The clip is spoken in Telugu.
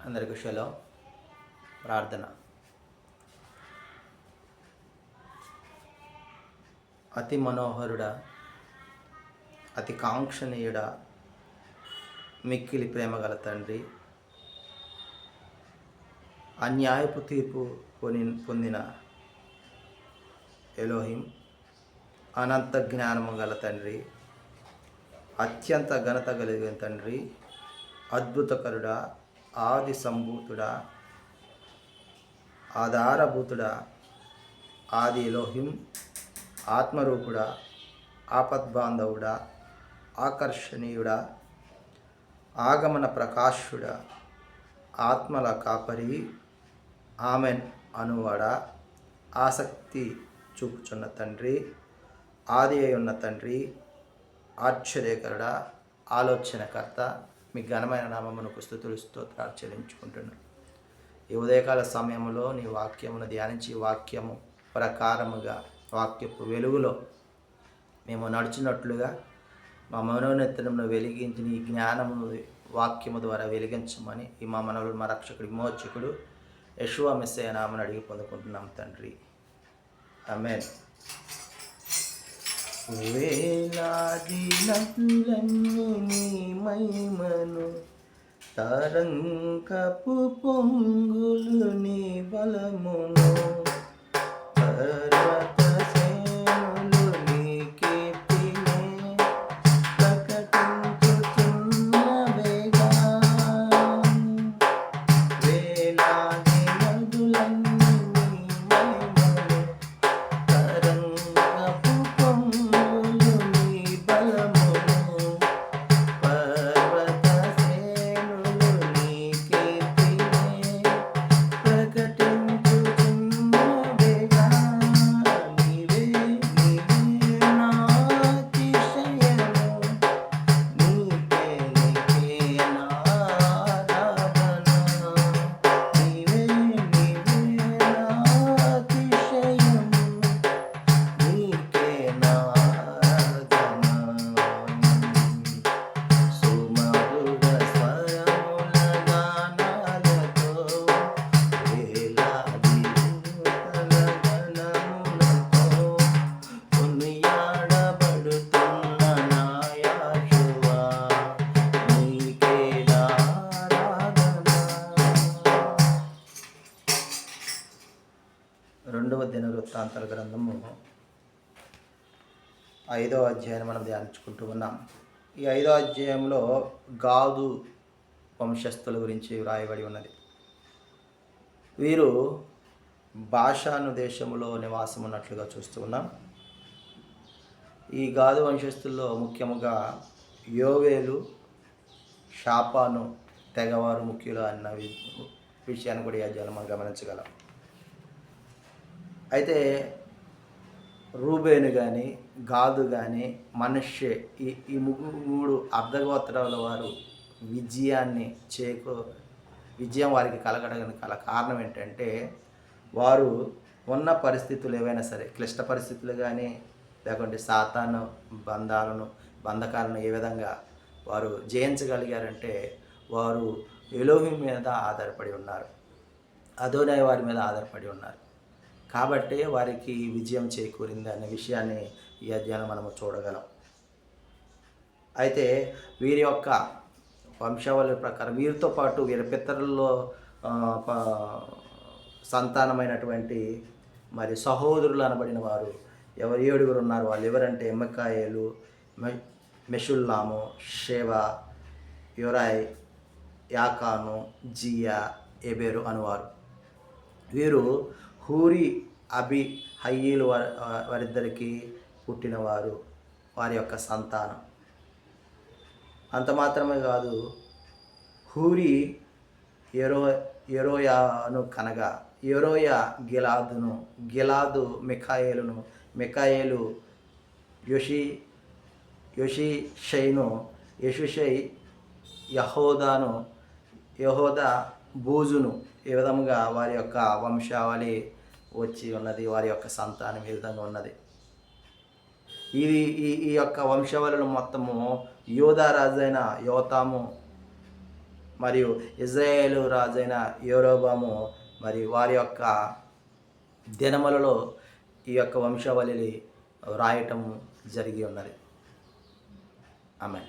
అందరికి షలో ప్రార్థన. అతి మనోహరుడా అతి కాంక్షణీయుడా మిక్కిలి ప్రేమగల తండ్రి అన్యాయపు తీర్పు కొని పొందిన ఎలోహిం అనంత జ్ఞానము గల తండ్రి అత్యంత ఘనత కలిగిన తండ్రి అద్భుతకరుడా ఆది సంభూతుడా ఆధారభూతుడా ఆది లోహిం ఆత్మరూపుడా ఆపద్బాంధవుడా ఆకర్షణీయుడా ఆగమన ప్రకాశుడా ఆత్మల కాపరి ఆమెన్ అనువాడా ఆసక్తి చూపుచున్న తండ్రి ఆది అయి ఉన్న తండ్రి ఆశ్చర్యకరుడా ఆలోచనకర్త మీ ఘనమైన నామమునకు స్థుతులు స్తోత్రాలు చెల్లించుకుంటున్నాను. ఈ ఉదయకాల సమయంలో నీ వాక్యమును ధ్యానించి వాక్యము ప్రకారముగా వాక్యపు వెలుగులో మేము నడుచున్నట్లుగా మా మనోనేత్రమును వెలిగించి నీ జ్ఞానమును వాక్యము ద్వారా వెలిగించమని ఈ మా మనవులు మా రక్షకుడు విమోచకుడు యశువ మెస్సయ నామని అడిగి పొందుకుంటున్నాం తండ్రి. ఆమేన్. వేలాది నదులన్నీ నీ మహిమను తరంకపు పొంగులు నీ బలమును పర్వత రెండవ దిన గ్రంథము ఐదో అధ్యాయాన్ని మనం ధ్యానించుకుంటూ ఉన్నాం. ఈ ఐదో అధ్యాయంలో గాదు వంశస్థుల గురించి వ్రాయబడి ఉన్నది. వీరు భాషాను దేశంలో నివాసం ఉన్నట్లుగా చూస్తూ ఉన్నాం. ఈ గాదు వంశస్థుల్లో ముఖ్యముగా యోవేలు షాపాను తెగవారు ముఖ్యులు అన్న వి- విషయాన్ని కూడా ఈ అధ్యాయంలో మనం గమనించగలం. అయితే రూబేను కానీ గాదు కానీ మనుష్యే ఈ ఈ ముగ్గురు మూడు అర్ధగోత్రాల వారు విజయాన్ని చేకూ విజయం వారికి కలగడానికి కల కారణం ఏంటంటే వారు ఉన్న పరిస్థితులు ఏవైనా సరే క్లిష్ట పరిస్థితులు కానీ లేకుంటే సాతాను బంధాలను బంధకాలను ఏ విధంగా వారు జయించగలిగారంటే వారు ఎలోహి మీద ఆధారపడి ఉన్నారు. అదోనాయ్ వారి మీద ఆధారపడి ఉన్నారు. కాబట్టి వారికి విజయం చేకూరింది అనే విషయాన్ని ఈ అధ్యాయం మనము చూడగలం. అయితే వీరి యొక్క వంశావళి ప్రకారం వీరితో పాటు వీరి పితరుల్లో ప- సంతానమైనటువంటి మరి సహోదరులు అనబడిన వారు ఎవరు? ఏడుగురు ఉన్నారు. వాళ్ళు ఎవరంటే? ఎమ్మకాయలు మె- మెషుల్లాము షేవ యురాయ్ యాకాను జియా ఎబేరు అనువారు. వీరు హూరి అబి హయ్యీలు వారి వారిద్దరికి పుట్టినవారు వారి యొక్క సంతానం. అంత మాత్రమే కాదు హూరి ఎరో ఎరోయాను కనగా ఎరోయా గిలాదును గిలాదు మిఖాయేలును మిఖాయేలు యోషి యోషిషైను యషుషై యహోదాను యహోదా బూజును ఈ విధముగా వారి యొక్క వంశావళి వచ్చి ఉన్నది వారి యొక్క సంతానం ఈ విధంగా ఉన్నది. ఇది ఈ ఈ యొక్క వంశవరులు మొత్తము యోధా రాజైన యోతాము మరియు ఇజ్రాయేల్ రాజైన యోరోబాము మరియు వారి యొక్క దినములలో ఈ యొక్క వంశవళిని రాయటం జరిగి ఉన్నది. ఆమె